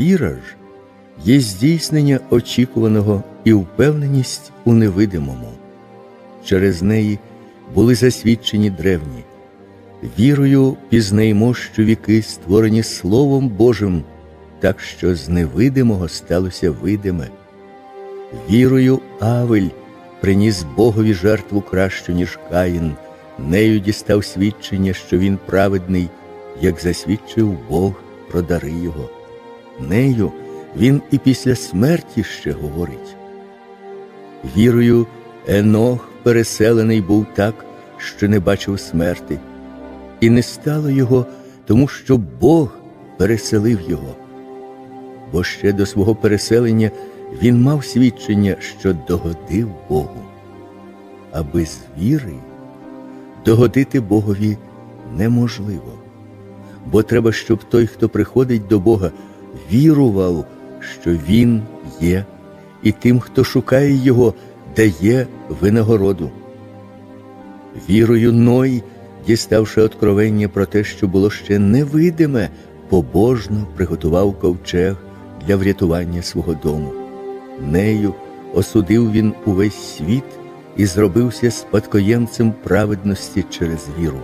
Віра ж є здійснення очікуваного і впевненість у невидимому. Через неї були засвідчені древні. Вірою пізнаємо, що віки створені Словом Божим, так що з невидимого сталося видиме. Вірою Авель приніс Богові жертву кращу, ніж Каїн, нею дістав свідчення, що він праведний, як засвідчив Бог про дари його. Нею він і після смерті ще говорить. Вірою Енох переселений був так, що не бачив смерти, і не стало його, тому що Бог переселив його. Бо ще до свого переселення він мав свідчення, що догодив Богу, а без віри догодити Богові неможливо. Бо треба, щоб той, хто приходить до Бога, вірував, що Він є, і тим, хто шукає Його, дає винагороду. Вірою Ной, діставши откровення про те, що було ще невидиме, побожно приготував ковчег для врятування свого дому. Нею осудив він увесь світ і зробився спадкоємцем праведності через віру.